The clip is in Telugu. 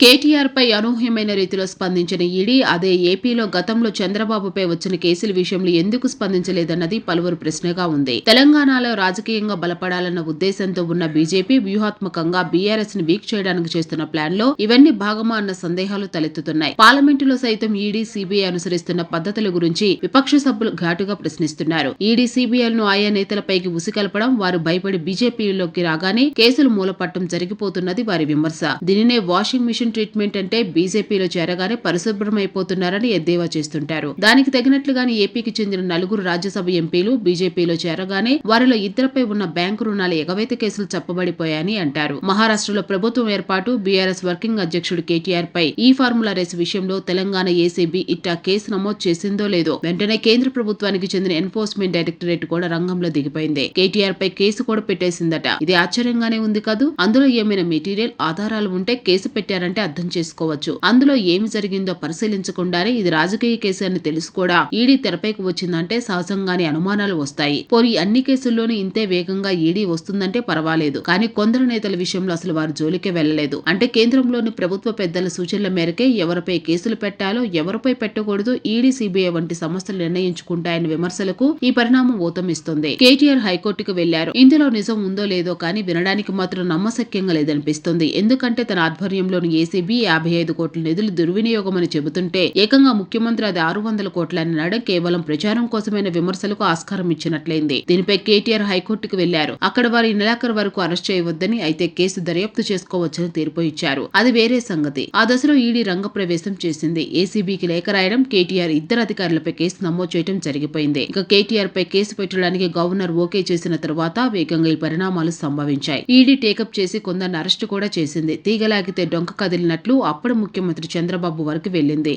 కేటీఆర్ పై అనూహ్యమైన రీతిలో స్పందించిన ఈడీ అదే ఏపీలో గతంలో చంద్రబాబుపై వచ్చిన కేసుల విషయంలో ఎందుకు స్పందించలేదన్నది పలువురు ప్రశ్నగా ఉంది. తెలంగాణలో రాజకీయంగా బలపడాలన్న ఉద్దేశంతో ఉన్న బీజేపీ వ్యూహాత్మకంగా బీఆర్ఎస్ని వీక్ చేయడానికి చేస్తున్న ప్లాన్లో ఇవన్నీ భాగమా అన్న సందేహాలు తలెత్తుతున్నాయి. పార్లమెంటులో సైతం ఈడీ సీబీఐ అనుసరిస్తున్న పద్ధతుల గురించి విపక్ష సభ్యులు ఘాటుగా ప్రశ్నిస్తున్నారు. ఈడీ సీబీఐలను ఆయా నేతలపైకి ఉసికల్పడం వారు భయపడి బీజేపీలోకి రాగానే కేసులు మూలపట్టం జరిగిపోతున్నది వారి విమర్శ. దీనినే వాషింగ్ మిషన్ ట్రీట్మెంట్ అంటే బీజేపీలో చేరగానే పరిశుభ్రమైపోతున్నారని ఎద్దేవా చేస్తుంటారు. దానికి తగినట్లుగానే ఏపీకి చెందిన నలుగురు రాజ్యసభ ఎంపీలు బీజేపీలో చేరగానే వారిలో ఇద్దరిపై ఉన్న బ్యాంకు రుణాల ఎగవేత కేసులు చెప్పబడిపోయాయని అంటారు. మహారాష్ట్రలో ప్రభుత్వం ఏర్పాటు బీఆర్ఎస్ వర్కింగ్ అధ్యక్షుడు కేటీఆర్ పై ఈ ఫార్ములా రేస్ విషయంలో తెలంగాణ ఏసీబీ ఇట్టా కేసు నమోదు చేసిందో లేదో వెంటనే కేంద్ర ప్రభుత్వానికి చెందిన ఎన్ఫోర్స్మెంట్ డైరెక్టరేట్ కూడా రంగంలో దిగిపోయింది. కేటీఆర్ పై కేసు కూడా పెట్టేసిందట. ఇది ఆశ్చర్యంగానే ఉంది కాదు? అందులో ఏమైనా మెటీరియల్ ఆధారాలు ఉంటే కేసు పెట్టారంటే అర్థం చేసుకోవచ్చు. అందులో ఏమి జరిగిందో పరిశీలించకుండానే ఇది రాజకీయ కేసు అని తెలుసు కూడా ఈడీ తెరపైకి వచ్చిందంటే సహజంగానే అనుమానాలు వస్తాయి. పోనీ అన్ని కేసుల్లోనూ ఇంతే వేగంగా ఈడీ వస్తుందంటే పర్వాలేదు. కానీ కొందరు నేతల విషయంలో అసలు వారు జోలికే వెళ్ళలేదు అంటే కేంద్రంలోని ప్రభుత్వ పెద్దల సూచనల మేరకే ఎవరిపై కేసులు పెట్టాలో ఎవరిపై పెట్టకూడదు ఈడీ సిబిఐ వంటి సంస్థలు నిర్ణయించుకుంటాయని విమర్శలకు ఈ పరిణామం ఊతమిస్తుంది. కేటీఆర్ హైకోర్టుకు వెళ్ళారు ఇందులో నిజం ఉందో లేదో కానీ వినడానికి మాత్రం నమ్మశక్యంగా లేదనిపిస్తుంది. ఎందుకంటే తన ఆధ్వర్యంలోని ఏ ఏసీబీ యాభై ఐదు కోట్ల నిధులు దుర్వినియోగమని చెబుతుంటే ఏకంగా ముఖ్యమంత్రి అది ఆరు వందల కోట్లని అనడం కేవలం ప్రచారం కోసమైన విమర్శలకు ఆస్కారం ఇచ్చినట్లయింది. దీనిపై కేటీఆర్ హైకోర్టుకు వెళ్ళారు. అక్కడ వారి నెలాఖరు వరకు అరెస్ట్ చేయవద్దని అయితే కేసు దర్యాప్తు చేసుకోవచ్చని తీర్పు ఇచ్చారు. అది వేరే సంగతి. ఆ దశలో ఈడీ రంగప్రవేశం చేసింది. ఏసీబీకి లేఖ రాయడం కేటీఆర్ ఇద్దరు అధికారులపై కేసు నమోదు చేయడం జరిగిపోయింది. ఇక కేటీఆర్ పై కేసు పెట్టడానికి గవర్నర్ ఓకే చేసిన తరువాత వేగంగా ఈ పరిణామాలు సంభవించాయి. ఈడీ టేకప్ చేసి కొందరిని అరెస్టు కూడా చేసింది. తీగలాగితే డొంక కదిలినట్లు అప్పటి ముఖ్యమంత్రి చంద్రబాబు వరకు వెళ్ళింది